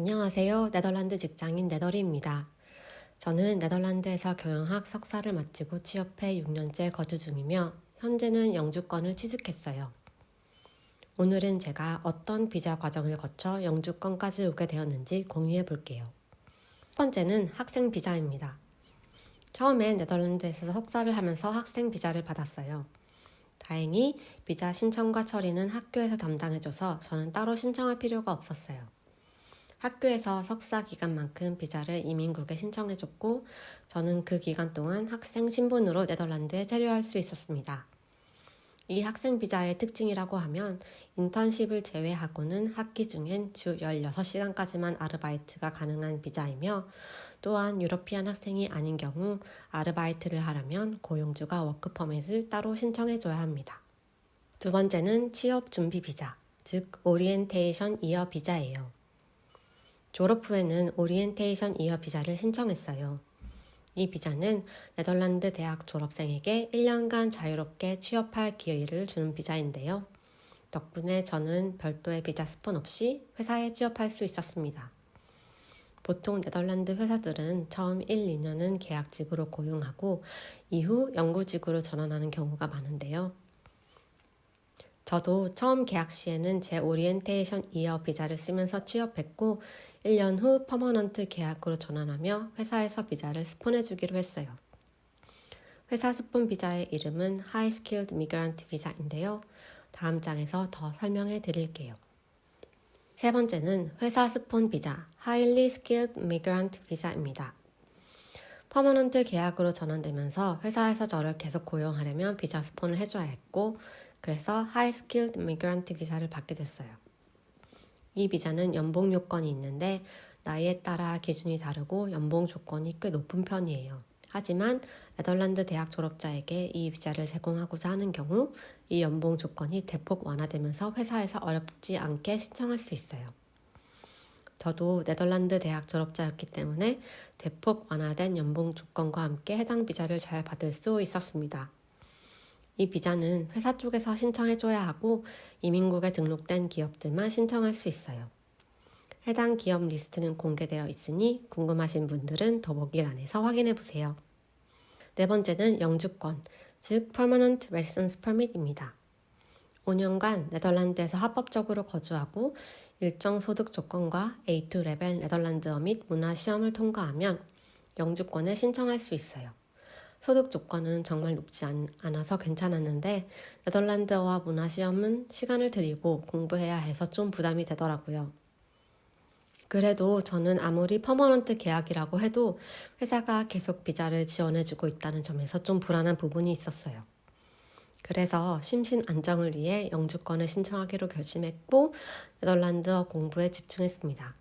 안녕하세요. 네덜란드 직장인 네더리입니다. 저는 네덜란드에서 경영학 석사를 마치고 취업해 6년째 거주 중이며 현재는 영주권을 취득했어요. 오늘은 제가 어떤 비자 과정을 거쳐 영주권까지 오게 되었는지 공유해 볼게요. 첫 번째는 학생 비자입니다. 처음엔 네덜란드에서 석사를 하면서 학생 비자를 받았어요. 다행히 비자 신청과 처리는 학교에서 담당해줘서 저는 따로 신청할 필요가 없었어요. 학교에서 석사 기간만큼 비자를 이민국에 신청해줬고 저는 그 기간 동안 학생 신분으로 네덜란드에 체류할 수 있었습니다. 이 학생 비자의 특징이라고 하면 인턴십을 제외하고는 학기 중엔 주 16시간까지만 아르바이트가 가능한 비자이며 또한 유러피안 학생이 아닌 경우 아르바이트를 하려면 고용주가 워크퍼밋을 따로 신청해줘야 합니다. 두 번째는 취업 준비 비자, 즉 오리엔테이션 이어 비자예요. 졸업 후에는 오리엔테이션 이어 비자를 신청했어요. 이 비자는 네덜란드 대학 졸업생에게 1년간 자유롭게 취업할 기회를 주는 비자인데요. 덕분에 저는 별도의 비자 스폰 없이 회사에 취업할 수 있었습니다. 보통 네덜란드 회사들은 처음 1, 2년은 계약직으로 고용하고 이후 연구직으로 전환하는 경우가 많은데요. 저도 처음 계약 시에는 제 오리엔테이션 이어 비자를 쓰면서 취업했고 1년 후 퍼머넌트 계약으로 전환하며 회사에서 비자를 스폰해 주기로 했어요. 회사 스폰 비자의 이름은 High Skilled Migrant 비자인데요. 다음 장에서 더 설명해 드릴게요. 세 번째는 회사 스폰 비자 Highly Skilled Migrant 비자입니다. 퍼머넌트 계약으로 전환되면서 회사에서 저를 계속 고용하려면 비자 스폰을 해줘야 했고 그래서 High Skilled Migrant 비자를 받게 됐어요. 이 비자는 연봉 요건이 있는데 나이에 따라 기준이 다르고 연봉 조건이 꽤 높은 편이에요. 하지만 네덜란드 대학 졸업자에게 이 비자를 제공하고자 하는 경우 이 연봉 조건이 대폭 완화되면서 회사에서 어렵지 않게 신청할 수 있어요. 저도 네덜란드 대학 졸업자였기 때문에 대폭 완화된 연봉 조건과 함께 해당 비자를 잘 받을 수 있었습니다. 이 비자는 회사 쪽에서 신청해줘야 하고 이민국에 등록된 기업들만 신청할 수 있어요. 해당 기업 리스트는 공개되어 있으니 궁금하신 분들은 더보기 란에서 확인해 보세요. 네 번째는 영주권, 즉 Permanent Residence Permit입니다. 5년간 네덜란드에서 합법적으로 거주하고 일정 소득 조건과 A2 레벨 네덜란드어 및 문화 시험을 통과하면 영주권에 신청할 수 있어요. 소득 조건은 정말 높지 않, 아서 괜찮았는데 네덜란드어와 문화 시험은 시간을 들이고 공부해야 해서 좀 부담이 되더라고요. 그래도 저는 아무리 퍼머넌트 계약이라고 해도 회사가 계속 비자를 지원해주고 있다는 점에서 좀 불안한 부분이 있었어요. 그래서 심신 안정을 위해 영주권을 신청하기로 결심했고 네덜란드어 공부에 집중했습니다.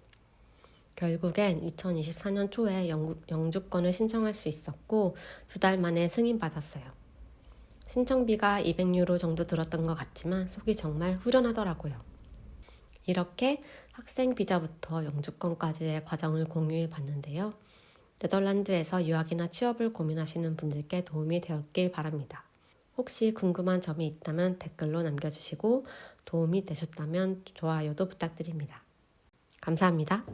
결국엔 2024년 초에 영, 영주권을 신청할 수 있었고 두 달 만에 승인받았어요. 신청비가 200유로 정도 들었던 것 같지만 속이 정말 후련하더라고요. 이렇게 학생 비자부터 영주권까지의 과정을 공유해 봤는데요. 네덜란드에서 유학이나 취업을 고민하시는 분들께 도움이 되었길 바랍니다. 혹시 궁금한 점이 있다면 댓글로 남겨주시고 도움이 되셨다면 좋아요도 부탁드립니다. 감사합니다.